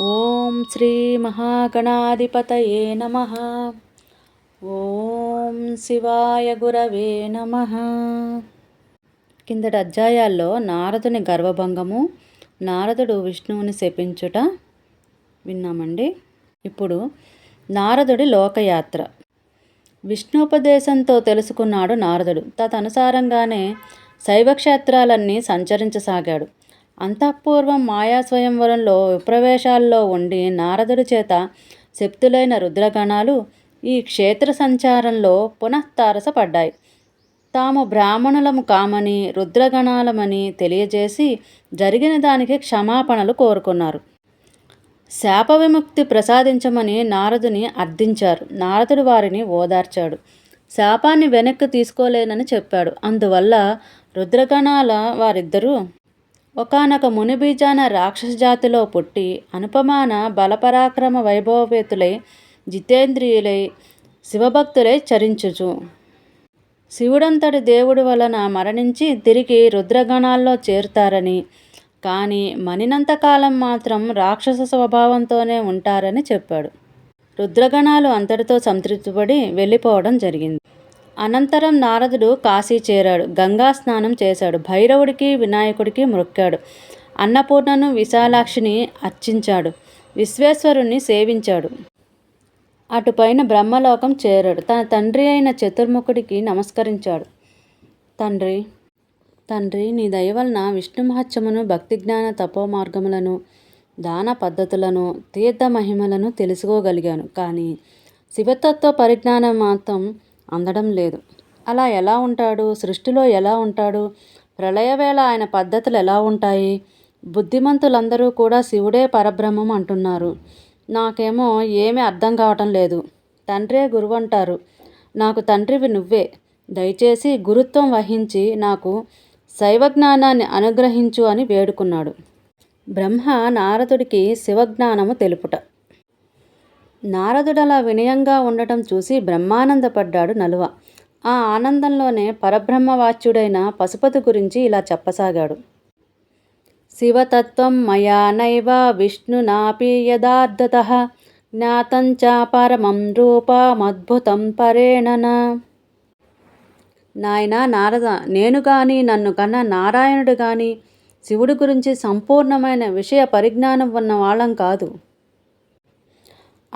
ఓం శ్రీ మహాగణాధిపతయే నమ. ఓం శివాయ గురవే నమ. కిందటి అధ్యాయాల్లో నారదుని గర్వభంగము నారదుడు విష్ణువుని శపించుట విన్నామండి. ఇప్పుడు నారదుడి లోకయాత్ర. విష్ణుపదేశంతో తెలుసుకున్నాడు నారదుడు. తదనుసారంగానే శైవక్షేత్రాలన్నీ సంచరించసాగాడు. అంతఃపూర్వం మాయాస్వయంవరంలో విప్రవేశాల్లో ఉండి నారదుడి చేత శక్తులైన రుద్రగణాలు ఈ క్షేత్ర సంచారంలో పునఃతారసపడ్డాయి. తాము బ్రాహ్మణులము కామని రుద్రగణాలమని తెలియజేసి జరిగిన దానికి క్షమాపణలు కోరుకున్నారు. శాప విముక్తి ప్రసాదించమని నారదుని అర్థించారు. నారదుడు వారిని ఓదార్చాడు. శాపాన్ని వెనక్కి తీసుకోలేనని చెప్పాడు. అందువల్ల రుద్రగణాల వారిద్దరూ ఒకనొక మునిబీజాన రాక్షస జాతిలో పుట్టి అనుపమాన బలపరాక్రమ వైభవవేతులై జితేంద్రియులై శివభక్తులై చరించుచు. శివుడంతటి దేవుడి వలన మరణించి తిరిగి రుద్రగణాల్లో చేరుతారని కానీ మనినంతకాలం మాత్రం రాక్షస స్వభావంతోనే ఉంటారని చెప్పాడు. రుద్రగణాలు అంతటితో సంతృప్తిపడి వెళ్ళిపోవడం జరిగింది. అనంతరం నారదుడు కాశీ చేరాడు. గంగా స్నానం చేశాడు. భైరవుడికి వినాయకుడికి మొక్కాడు. అన్నపూర్ణను విశాలాక్షిని అర్చించాడు. విశ్వేశ్వరుణ్ణి సేవించాడు. అటుపైన బ్రహ్మలోకం చేరాడు. తన తండ్రి అయిన చతుర్ముఖుడికి నమస్కరించాడు. తండ్రి తండ్రి నీ దయ వలన విష్ణు మహత్యమును భక్తి జ్ఞాన తపో మార్గములను దాన పద్ధతులను తీర్థ మహిమలను తెలుసుకోగలిగాను. కానీ శివతత్వ పరిజ్ఞానం మాత్రం అందడం లేదు. అలా ఎలా ఉంటాడు? సృష్టిలో ఎలా ఉంటాడు? ప్రళయవేళ ఆయన పద్ధతులు ఎలా ఉంటాయి? బుద్ధిమంతులందరూ కూడా శివుడే పరబ్రహ్మం అంటున్నారు. నాకేమో ఏమీ అర్థం కావటం లేదు. తండ్రే గురువు అంటారు. నాకు తండ్రివి నువ్వే. దయచేసి గురుత్వం వహించి నాకు శైవజ్ఞానాన్ని అనుగ్రహించు అని వేడుకున్నాడు. బ్రహ్మ నారదుడికి శివజ్ఞానము తెలుపుట. నారదుడలా వినయంగా ఉండటం చూసి బ్రహ్మానందపడ్డాడు నలువ. ఆ ఆనందంలోనే పరబ్రహ్మవాచ్యుడైన పశుపతి గురించి ఇలా చెప్పసాగాడు. శివతత్వం మయా నైవ విష్ణునాపి యదార్థత జ్ఞాతంచ పరమం రూపమద్భుతం పరేణన. నాయన నారద నేను కానీ నన్ను కన్న నారాయణుడు కానీ శివుడి గురించి సంపూర్ణమైన విషయ పరిజ్ఞానం ఉన్న వాళ్ళం కాదు.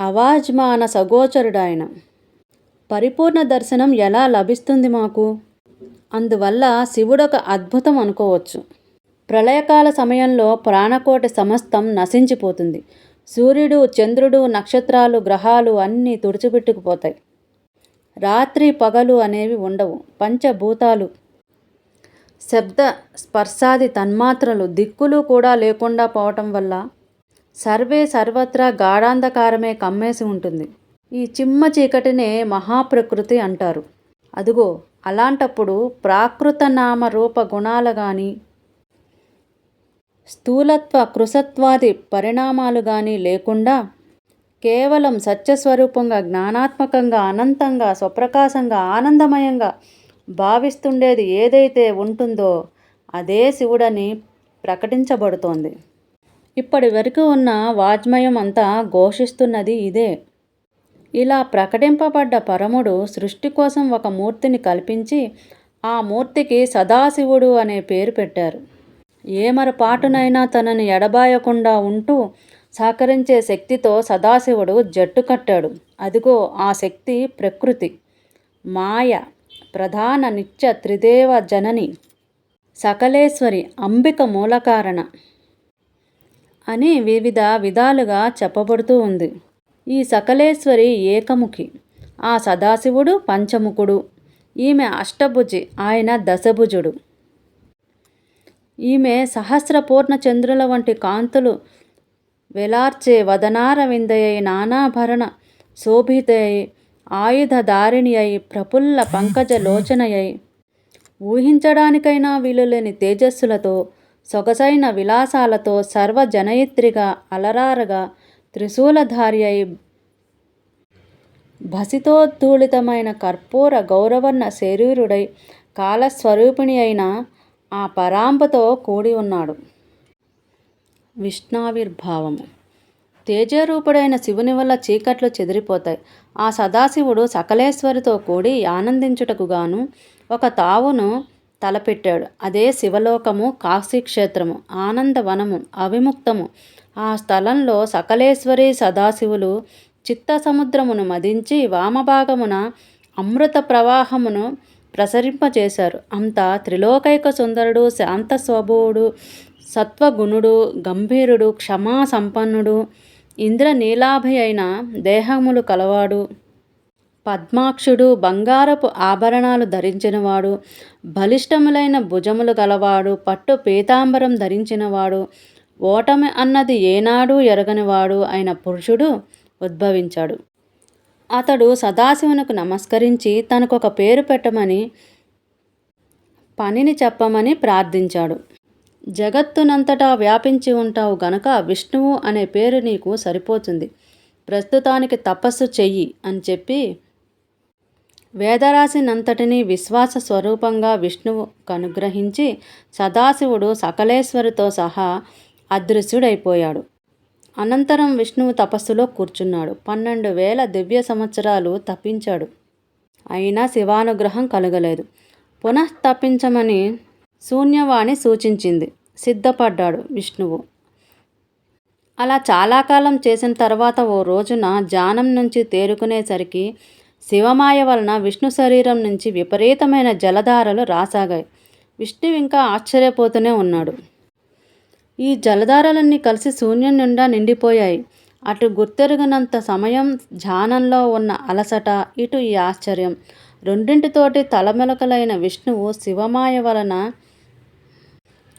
అవాజ్మాన సగోచరుడాయన. పరిపూర్ణ దర్శనం ఎలా లభిస్తుంది మాకు? అందువల్ల శివుడొక అద్భుతం అనుకోవచ్చు. ప్రళయకాల సమయంలో ప్రాణకోటి సమస్తం నశించిపోతుంది. సూర్యుడు చంద్రుడు నక్షత్రాలు గ్రహాలు అన్నీ తుడిచిపెట్టుకుపోతాయి. రాత్రి పగలు అనేవి ఉండవు. పంచభూతాలు శబ్ద స్పర్శాది తన్మాత్రలు దిక్కులు కూడా లేకుండా పోవటం వల్ల సర్వే సర్వత్రా గాఢాంధకారమే కమ్మేసి ఉంటుంది. ఈ చిమ్మ చీకటినే మహాప్రకృతి అంటారు. అదుగో అలాంటప్పుడు ప్రాకృత నామ రూప గుణాలు కానీ స్థూలత్వ కృసత్వాది పరిణామాలు కానీ లేకుండా కేవలం సత్యస్వరూపంగా జ్ఞానాత్మకంగా అనంతంగా స్వప్రకాశంగా ఆనందమయంగా భావిస్తుండేది ఏదైతే ఉంటుందో అదే శివుడని ప్రకటించబడుతోంది. ఇప్పటి వరకు ఉన్న వాజ్మయం అంతా ఘోషిస్తున్నది ఇదే. ఇలా ప్రకటింపబడ్డ పరముడు సృష్టి కోసం ఒక మూర్తిని కల్పించి ఆ మూర్తికి సదాశివుడు అనే పేరు పెట్టారు. ఏమరపాటునైనా తనని ఎడబాయకుండా ఉంటూ సహకరించే శక్తితో సదాశివుడు జట్టు కట్టాడు. అదిగో ఆ శక్తి ప్రకృతి. మాయ ప్రధాన నిత్య త్రిదేవ జనని సకలేశ్వరి అంబిక మూలకారణ. అని వివిధ విధాలుగా చెప్పబడుతూ ఉంది. ఈ సకలేశ్వరి ఏకముఖి ఆ సదాశివుడు పంచముఖుడు ఈమె అష్టభుజి ఆయన దశభుజుడు. ఈమె సహస్ర చంద్రుల వంటి కాంతులు వెలార్చే వదనారవిందయై నానాభరణ శోభితయ్యి ఆయుధధారిణి అయి ప్రఫుల్ల పంకజ లోచనయ్యి ఊహించడానికైనా వీలులేని తేజస్సులతో సొగసైన విలాసాలతో సర్వజనయిత్రిగా అలరారగా త్రిశూలధారి అయి భసితోద్ధూళితమైన కర్పూర గౌరవర్ణ శరీరుడై కాలస్వరూపిణి అయిన ఆ పరాంబతో కూడి ఉన్నాడు. విష్ణావిర్భావము తేజరూపుడైన శివుని వల్ల చీకట్లు చెదిరిపోతాయి. ఆ సదాశివుడు సకలేశ్వరితో కూడి ఆనందించుటకు గాను ఒక తావును తలపెట్టాడు. అదే శివలోకము కాశీక్షేత్రము ఆనందవనము అవిముక్తము. ఆ స్థలంలో సకలేశ్వరి సదాశివులు చిత్త సముద్రమును మదించి వామభాగమున అమృత ప్రవాహమును ప్రసరింపచేశారు. అంత త్రిలోకైక సుందరుడు శాంత స్వభువుడు సత్వగుణుడు గంభీరుడు క్షమా సంపన్నుడు ఇంద్ర నీలాభి అయిన దేహములు కలవాడు. పద్మాక్షుడు బంగారపు ఆభరణాలు ధరించినవాడు బలిష్టములైన భుజములు గలవాడు పట్టు పీతాంబరం ధరించినవాడు ఓటమి అన్నది ఏనాడు ఎరగనివాడు అయిన పురుషుడు ఉద్భవించాడు. అతడు సదాశివునకు నమస్కరించి తనకొక పేరు పెట్టమని పనిని చెప్పమని ప్రార్థించాడు. జగత్తునంతటా వ్యాపించి ఉంటావు గనక విష్ణువు అనే పేరు నీకు సరిపోతుంది. ప్రస్తుతానికి తపస్సు చెయ్యి అని చెప్పి వేదరాశినంతటినీ విశ్వాస స్వరూపంగా విష్ణువు కనుగ్రహించి సదాశివుడు సకలేశ్వరితో సహా అదృశ్యుడైపోయాడు. అనంతరం విష్ణువు తపస్సులో కూర్చున్నాడు. పన్నెండు వేల దివ్య సంవత్సరాలు తప్పించాడు అయినా శివానుగ్రహం కలగలేదు. పునః తప్పించమని శూన్యవాణి సూచించింది. సిద్ధపడ్డాడు విష్ణువు. అలా చాలా కాలం చేసిన తర్వాత ఓ రోజున జానం నుంచి తేరుకునేసరికి శివమాయ వలన విష్ణు శరీరం నుంచి విపరీతమైన జలధారలు రాసాగాయి. విష్ణువు ఇంకా ఆశ్చర్యపోతూనే ఉన్నాడు. ఈ జలధారలన్నీ కలిసి శూన్యం నిండా నిండిపోయాయి. అటు గుర్తెరిగినంత సమయం ధ్యానంలో ఉన్న అలసట ఇటు ఈ ఆశ్చర్యం. రెండింటితోటి తలమెలకలైన విష్ణువు శివమాయ వలన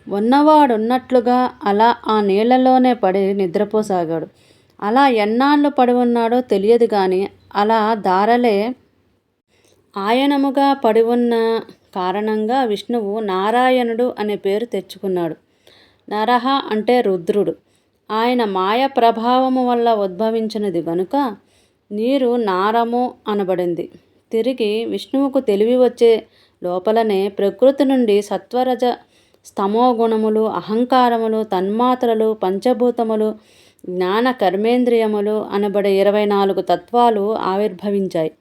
ఉన్నవాడున్నట్లుగా అలా ఆ నీళ్ళలోనే పడి నిద్రపోసాగాడు. అలా ఎన్నాళ్ళు పడి ఉన్నాడో తెలియదు కానీ అలా దారలే ఆయనముగా పడి ఉన్న కారణంగా విష్ణువు నారాయణుడు అనే పేరు తెచ్చుకున్నాడు. నరహ అంటే రుద్రుడు. ఆయన మాయ ప్రభావము వల్ల ఉద్భవించినది గనుక నీరు నారము అనబడింది. తిరిగి విష్ణువుకు తెలివి వచ్చే లోపలనే ప్రకృతి నుండి సత్వరజ స్తమోగుణములు అహంకారములు తన్మాత్రలు పంచభూతములు జ్ఞాన కర్మేంద్రియములు అనబడే ఇరవై నాలుగు తత్వాలు ఆవిర్భవించాయి.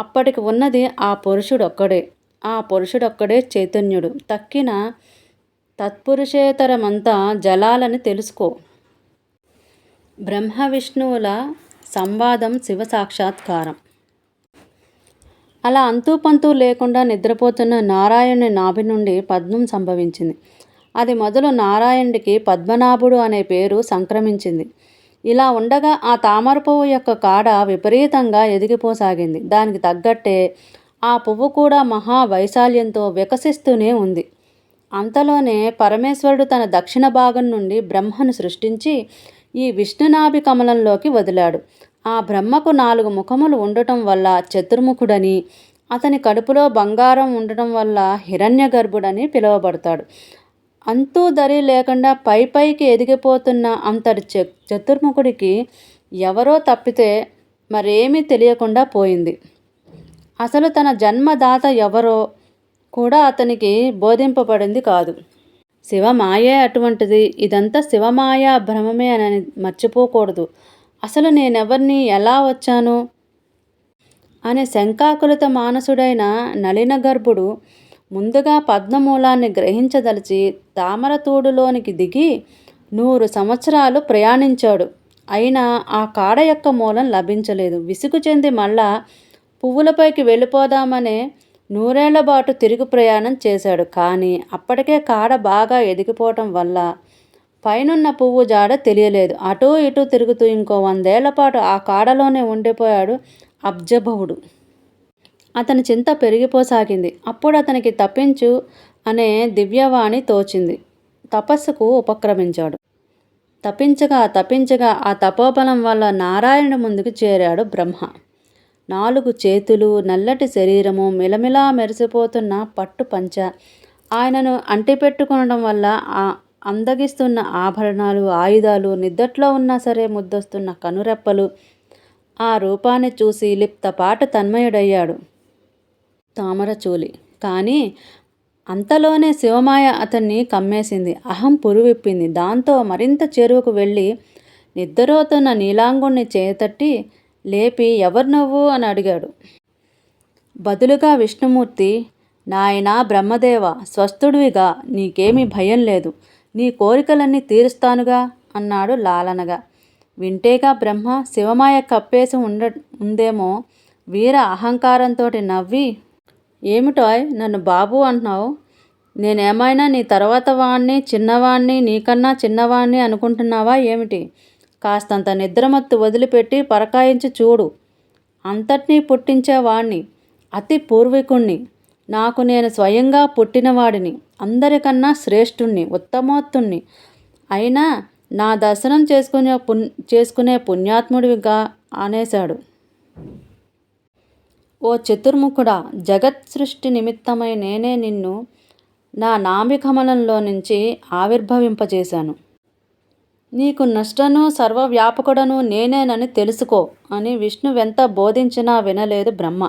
అప్పటికి ఉన్నది ఆ పురుషుడొక్కడే. ఆ పురుషుడొక్కడే చైతన్యుడు. తక్కిన తత్పురుషేతరమంతా జలాలని తెలుసుకో. బ్రహ్మ విష్ణువుల సంవాదం శివ సాక్షాత్కారం. అలా అంతూ పంతూ లేకుండా నిద్రపోతున్న నారాయణుని నాభి నుండి పద్మం సంభవించింది. అది మొదలు నారాయణుడికి పద్మనాభుడు అనే పేరు సంక్రమించింది. ఇలా ఉండగా ఆ తామర పువ్వు యొక్క కాడ విపరీతంగా ఎదిగిపోసాగింది. దానికి తగ్గట్టే ఆ పువ్వు కూడా మహా వైశాల్యంతో వికసిస్తూనే ఉంది. అంతలోనే పరమేశ్వరుడు తన దక్షిణ భాగం నుండి బ్రహ్మను సృష్టించి ఈ విష్ణునాభి కమలంలోకి వదిలాడు. ఆ బ్రహ్మకు నాలుగు ముఖములు ఉండటం వల్ల చతుర్ముఖుడని అతని కడుపులో బంగారం ఉండటం వల్ల హిరణ్య గర్భుడని పిలువబడతాడు. అంతూ దరి లేకుండా పై పైకి ఎదిగిపోతున్న అంతటి చ చతుర్ముఖుడికి ఎవరో తప్పితే మరేమీ తెలియకుండా పోయింది. అసలు తన జన్మదాత ఎవరో కూడా అతనికి బోధింపబడింది కాదు. శివమాయే అటువంటిది. ఇదంతా శివమాయ భ్రమమే అని మర్చిపోకూడదు. అసలు నేనెవరిని ఎలా వచ్చాను? అనే శంకాకులిత మానసుడైన నలిన గర్భుడు ముందుగా పద్మమూలాన్ని గ్రహించదలిచి తామరతోడులోనికి దిగి నూరు సంవత్సరాలు ప్రయాణించాడు. అయినా ఆ కాడ యొక్క మూలం లభించలేదు. విసుగు చెంది మళ్ళా పువ్వులపైకి వెళ్ళిపోదామనే నూరేళ్ళ బాటు తిరుగు ప్రయాణం చేశాడు. కానీ అప్పటికే కాడ బాగా ఎదిగిపోవటం వల్ల పైనున్న పువ్వు జాడ తెలియలేదు. అటూ ఇటూ తిరుగుతూ ఇంకో వందేళ్ళ పాటు ఆ కాడలోనే ఉండిపోయాడు అబ్జభవుడు. అతని చింత పెరిగిపోసాగింది. అప్పుడు అతనికి తప్పించు అనే దివ్యవాణి తోచింది. తపస్సుకు ఉపక్రమించాడు. తప్పించగా తప్పించగా ఆ తపోబలం వల్ల నారాయణుడి ముందుకు చేరాడు బ్రహ్మ. నాలుగు చేతులు నల్లటి శరీరము మిలమిలా మెరిసిపోతున్న పట్టు పంచ ఆయనను అంటిపెట్టుకునడం వల్ల ఆ అందగిస్తున్న ఆభరణాలు ఆయుధాలు నిద్దట్లో ఉన్నా సరే ముద్దొస్తున్న కనురెప్పలు ఆ రూపాన్ని చూసి లిప్తపాట తన్మయుడయ్యాడు. తామరచూలి కానీ అంతలోనే శివమాయ అతన్ని కమ్మేసింది. అహం పురువిప్పింది. దాంతో మరింత చెరువుకు వెళ్ళి నిద్రపోతున్న నీలాంగుణ్ణి చేతట్టి లేపి ఎవరు నువ్వు అని అడిగాడు. బదులుగా విష్ణుమూర్తి నాయనా బ్రహ్మదేవ స్వస్థుడివిగా నీకేమీ భయం లేదు. నీ కోరికలన్నీ తీరుస్తానుగా అన్నాడు లాలనగా. వింటేగా బ్రహ్మ శివమాయ కప్పేసి ఉండ ఉందేమో వీర అహంకారంతో నవ్వి ఏమిటోయ్? నన్ను బాబు అంటున్నావు. నేనేమైనా నీ తర్వాత వాణ్ణి చిన్నవాణ్ణి నీకన్నా చిన్నవాణ్ణి అనుకుంటున్నావా ఏమిటి? కాస్తంత నిద్రమత్తు వదిలిపెట్టి పరకాయించి చూడు. అంతటినీ పుట్టించేవాణ్ణి అతి పూర్వీకుణ్ణి. నాకు నేను స్వయంగా పుట్టినవాడిని అందరికన్నా శ్రేష్ఠుణ్ణి ఉత్తమోత్తుణ్ణి. అయినా నా దర్శనం చేసుకునే పుణ్ చేసుకునే పుణ్యాత్ముడివిగా అనేశాడు. ఓ చతుర్ముఖుడా జగత్ సృష్టి నిమిత్తమై నేనే నిన్ను నా నాభికమలంలో నుంచి ఆవిర్భవింపజేశాను. నీకు నష్టను సర్వవ్యాపకుడను నేనేనని తెలుసుకో అని విష్ణువెంత బోధించినా వినలేదు బ్రహ్మ.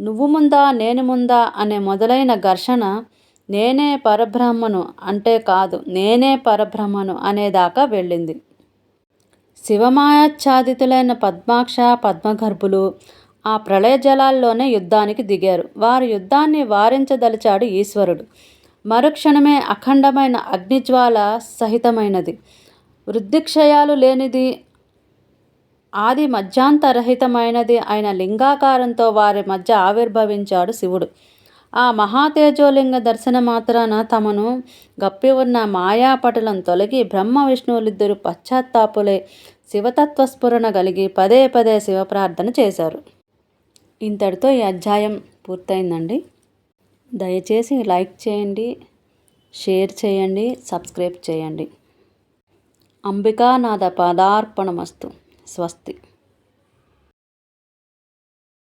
నువ్వు ముందా నేను ముందా అనే మొదలైన ఘర్షణ నేనే పరబ్రహ్మను అంటే కాదు నేనే పరబ్రహ్మను అనేదాకా వెళ్ళింది. శివమాయాచ్ఛాదితులైన పద్మాక్ష పద్మగర్భులు ఆ ప్రళయ జలాల్లోనే యుద్ధానికి దిగారు. వారి యుద్ధాన్ని వారించదలిచాడు ఈశ్వరుడు. మరుక్షణమే అఖండమైన అగ్నిజ్వాల సహితమైనది. వృద్ధిక్షయాలు లేనిది ఆది మధ్యాంతరహితమైనది అయిన లింగాకారంతో వారి మధ్య ఆవిర్భవించాడు శివుడు. ఆ మహాతేజోలింగ దర్శన మాత్రాన తమను గప్పి ఉన్న మాయాపటలం తొలగి బ్రహ్మ విష్ణువులిద్దరూ పశ్చాత్తాపులే శివతత్వస్ఫురణ కలిగి పదే పదే శివ ప్రార్థన చేశారు. ఇంతటితో ఈ అధ్యాయం పూర్తయిందండి. దయచేసి లైక్ చేయండి షేర్ చేయండి సబ్స్క్రైబ్ చేయండి. అంబికానాథ పదార్పణమస్తు. స్వస్తి.